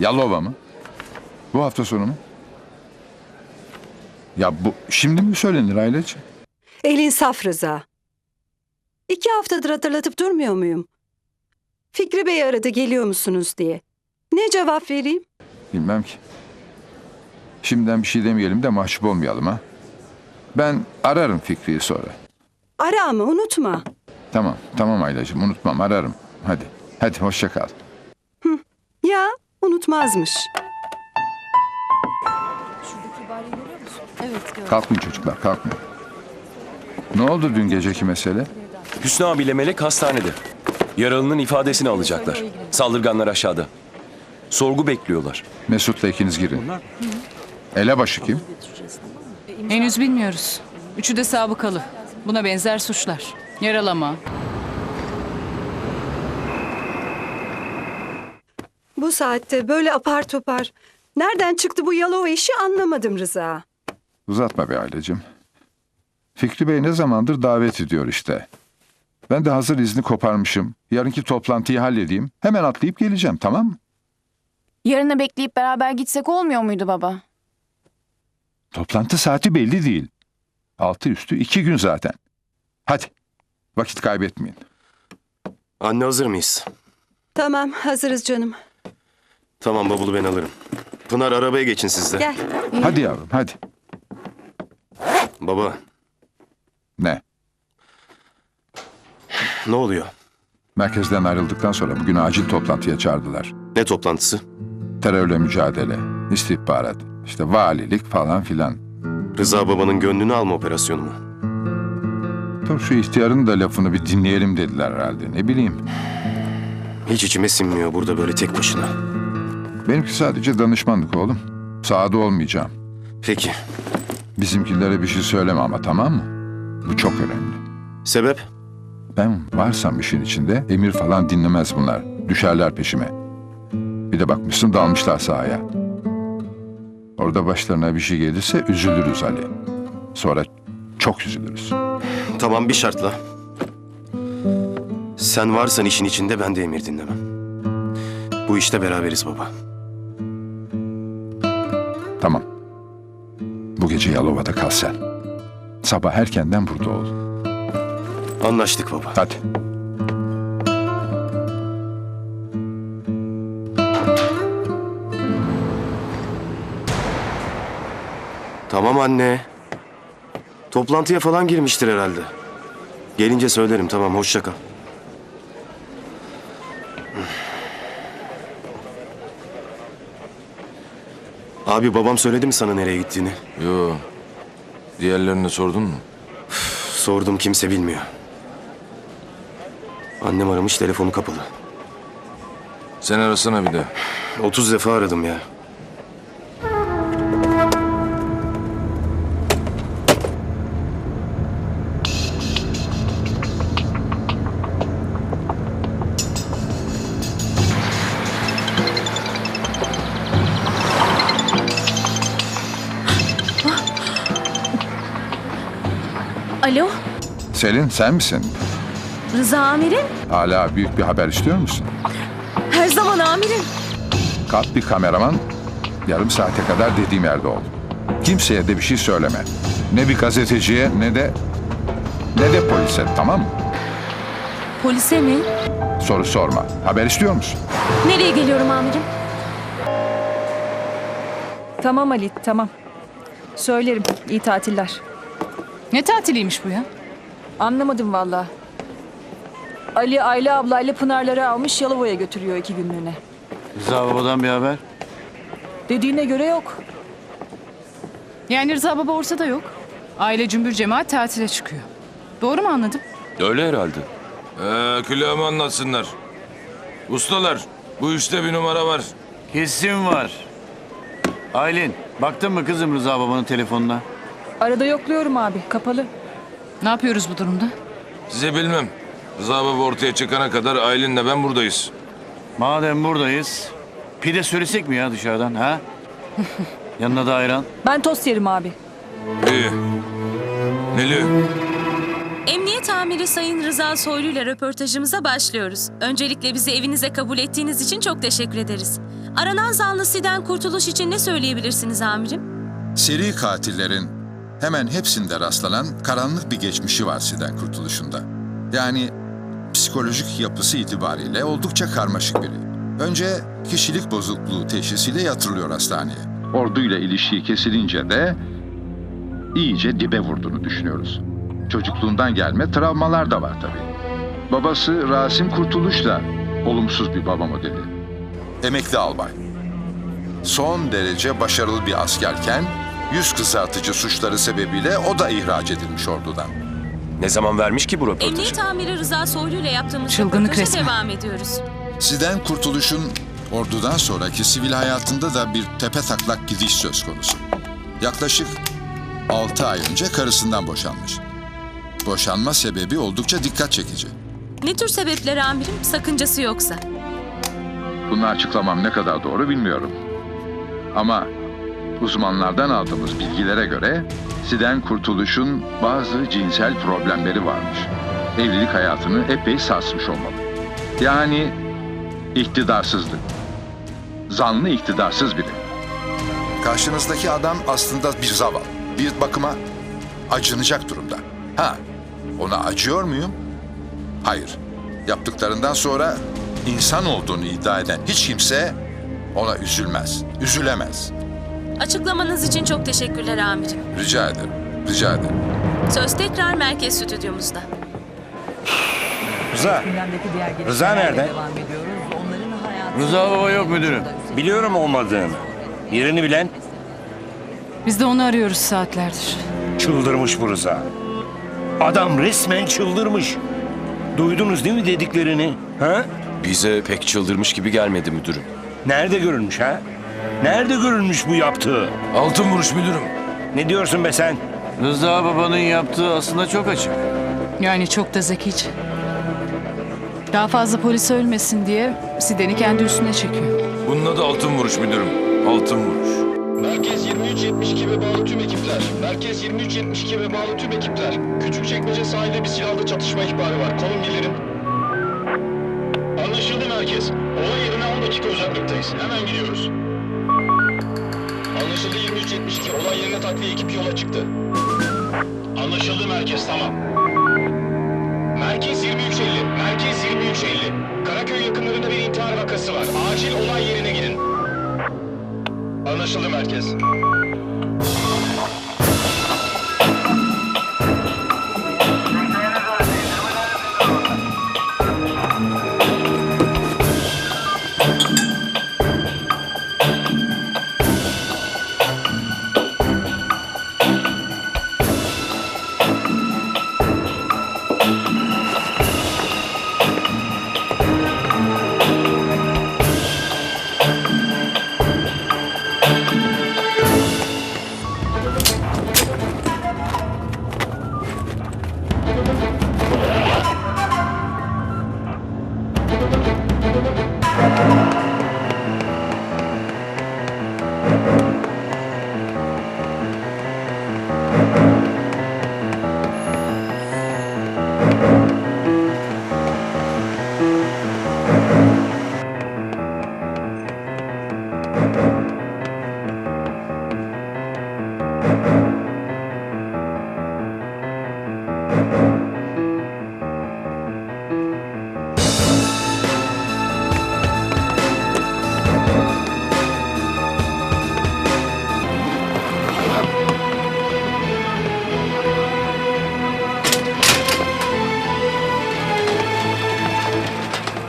Yalova mı? Bu hafta sonu mu? Ya bu şimdi mi söylenir aileciğim? Elin saf Rıza. İki haftadır hatırlatıp durmuyor muyum? Fikri Bey aradı geliyor musunuz diye. Ne cevap vereyim? Bilmem ki. Şimdiden bir şey demeyelim de mahcup olmayalım ha. Ben ararım Fikri'yi sonra. Ara ama unutma. Tamam, tamam Aylacığım unutmam ararım. Hadi, hadi hoşça kal. Ya unutmazmış. Kalkmayın çocuklar, kalkmayın. Ne oldu dün geceki mesele? Hüsnü abiyle Melek hastanede. Yaralının ifadesini alacaklar. Saldırganlar aşağıda. Sorgu bekliyorlar. Mesut'la ikiniz girin. Elebaşı kim? Henüz bilmiyoruz. Üçü de sabıkalı. Buna benzer suçlar. Yaralama, Bu saatte böyle apar topar. Nereden çıktı bu Yalova işi anlamadım Rıza. Uzatma be Aylacığım. Fikri Bey ne zamandır davet ediyor işte. Ben de hazır izni koparmışım. Yarınki toplantıyı halledeyim. Hemen atlayıp geleceğim tamam mı? Yarını bekleyip beraber gitsek olmuyor muydu baba? Toplantı saati belli değil. Altı üstü iki gün zaten. Hadi vakit kaybetmeyin. Anne hazır mıyız? Tamam hazırız canım. Tamam bavulu ben alırım. Pınar arabaya geçin siz de. Gel. Hadi yavrum hadi. Baba Ne? ne oluyor? Merkezden ayrıldıktan sonra bugün acil toplantıya çağırdılar. Ne toplantısı? Terörle mücadele, istihbarat, işte valilik falan filan. Rıza babanın gönlünü alma operasyonu mu? Dur şu ihtiyarın da lafını bir dinleyelim dediler herhalde. Ne bileyim. Hiç içime sinmiyor burada böyle tek başına. Benimki sadece danışmanlık oğlum. Sağda olmayacağım. Peki. Bizimkilere bir şey söyleme ama tamam mı? Bu çok önemli. Sebep? Ben varsam işin içinde emir falan dinlemez bunlar. Düşerler peşime. Bir de bakmışsın dalmışlar sahaya. Orada başlarına bir şey gelirse üzülürüz Ali. Sonra çok üzülürüz. Tamam bir şartla. Sen varsan işin içinde ben de emir dinlemem. Bu işte beraberiz baba. Tamam. Bu gece Yalova'da kal sen. Sabah erkenden burada ol. Anlaştık baba. Hadi. Tamam anne. Toplantıya falan girmiştir herhalde. Gelince söylerim tamam hoşça kal. Abi babam söyledi mi sana nereye gittiğini? Yo. Diğerlerine sordun mu? Sordum kimse bilmiyor. Annem aramış telefonu kapalı. Sen arasana bir de. 30 defa aradım ya. Alo, Selin sen misin? Rıza amirim? Hala büyük bir haber istiyor musun? Her zaman amirim. Kalk bir kameraman. Yarım saate kadar dediğim yerde ol. Kimseye de bir şey söyleme. Ne bir gazeteciye ne de ne de polise tamam mı? Polise mi? Soru sorma. Haber istiyor musun? Nereye geliyorum amirim? Tamam Ali, tamam. Söylerim. İyi tatiller. Ne tatiliymiş bu ya? Anlamadım valla. Ali Ayla ablayla Pınarları almış Yalova'ya götürüyor iki günlüğüne. Rıza babadan bir haber. Dediğine göre yok. Yani Rıza Baba ortada yok. Aile cümbür cemaat tatile çıkıyor. Doğru mu anladım? Öyle herhalde. Ee, külahımı anlatsınlar. Ustalar, bu işte bir numara var. Kesin var. Aylin, baktın mı kızım Rıza babanın telefonuna? Arada yokluyorum abi, kapalı. Ne yapıyoruz bu durumda? Size bilmem. Rıza baba ortaya çıkana kadar Aylin'le ben buradayız. Madem buradayız, pide söylesek mi ya dışarıdan ha? Yanına da ayran. Ben tost yerim abi. İyi. Neli, Emniyet Amiri Sayın Rıza Soylu ile röportajımıza başlıyoruz. Öncelikle bizi evinize kabul ettiğiniz için çok teşekkür ederiz. Aranan zanlı Siden kurtuluş için ne söyleyebilirsiniz amirim? Seri katillerin hemen hepsinde rastlanan karanlık bir geçmişi var Siden Kurtuluş'unda. Yani psikolojik yapısı itibariyle oldukça karmaşık biri. Önce kişilik bozukluğu teşhisiyle yatırılıyor hastaneye. Orduyla ilişiği kesilince de iyice dibe vurduğunu düşünüyoruz. Çocukluğundan gelme travmalar da var tabii. Babası Rasim Kurtuluş da olumsuz bir baba modeli. Emekli albay. Son derece başarılı bir askerken yüz kızartıcı suçları sebebiyle o da ihraç edilmiş ordudan. Ne zaman vermiş ki bu röportajı? Emniyet amiri Rıza Soylu ile yaptığımız Çılgınlık röportaja resmen. devam ediyoruz. Siden Kurtuluş'un ordudan sonraki sivil hayatında da bir tepe taklak gidiş söz konusu. Yaklaşık 6 ay önce karısından boşanmış. Boşanma sebebi oldukça dikkat çekici. Ne tür sebepler amirim? Sakıncası yoksa. Bunu açıklamam ne kadar doğru bilmiyorum. Ama uzmanlardan aldığımız bilgilere göre Siden Kurtuluş'un bazı cinsel problemleri varmış. Evlilik hayatını epey sarsmış olmalı. Yani iktidarsızlık. Zanlı iktidarsız biri. Karşınızdaki adam aslında bir zavallı. Bir bakıma acınacak durumda. Ha, ona acıyor muyum? Hayır. Yaptıklarından sonra insan olduğunu iddia eden hiç kimse ona üzülmez, üzülemez. Açıklamanız için çok teşekkürler amirim. Rica ederim, rica ederim. Söz tekrar merkez stüdyomuzda. Rıza, Rıza nerede? Rıza baba yok müdürüm. Biliyorum olmadığını. Yerini bilen Biz de onu arıyoruz saatlerdir. çıldırmış bu Rıza. Adam resmen çıldırmış. Duydunuz değil mi dediklerini? Ha? Bize pek çıldırmış gibi gelmedi müdürüm. Nerede görülmüş ha? Nerede görülmüş bu yaptığı? Altın vuruş müdürüm. Ne diyorsun be sen? Rıza babanın yaptığı aslında çok açık. Yani çok da zekice. Daha fazla polis ölmesin diye Siden'i kendi üstüne çekiyor. Bunun adı altın vuruş müdürüm. Altın vuruş. Merkez 2372 ve bağlı tüm ekipler. Merkez 2372 ve bağlı tüm ekipler. Küçükçekmece sahilde bir silahlı çatışma ihbarı var. Konum bildirin. Anlaşıldı merkez. Olay yerine 10 dakika uzaklıktayız. Hemen gidiyoruz. Anlaşıldı 2372. Olay yerine takviye ekip yola çıktı. Anlaşıldı merkez. Tamam. Merkez 2350. Merkez 2350. Karaköy yakınlarında bir intihar vakası var. Acil olay yerine gidin. Anlaşıldı merkez.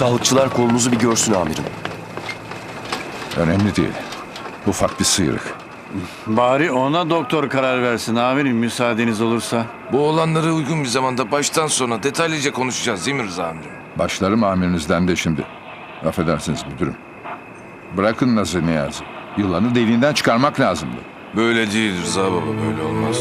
Sağlıkçılar kolunuzu bir görsün amirim. Önemli değil. Ufak bir sıyrık. Bari ona doktor karar versin amirim müsaadeniz olursa. Bu olanları uygun bir zamanda baştan sona detaylıca konuşacağız değil mi Rıza amirim? Başlarım amirinizden de şimdi. Affedersiniz müdürüm. Bırakın Nazır Niyazi. Yılanı deliğinden çıkarmak lazımdı. Böyle değil Rıza baba böyle olmaz.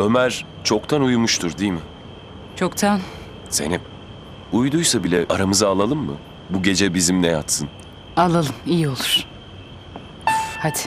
Ömer çoktan uyumuştur değil mi? Çoktan. Zeynep, uyuduysa bile aramıza alalım mı? Bu gece bizimle yatsın. Alalım iyi olur. Hadi.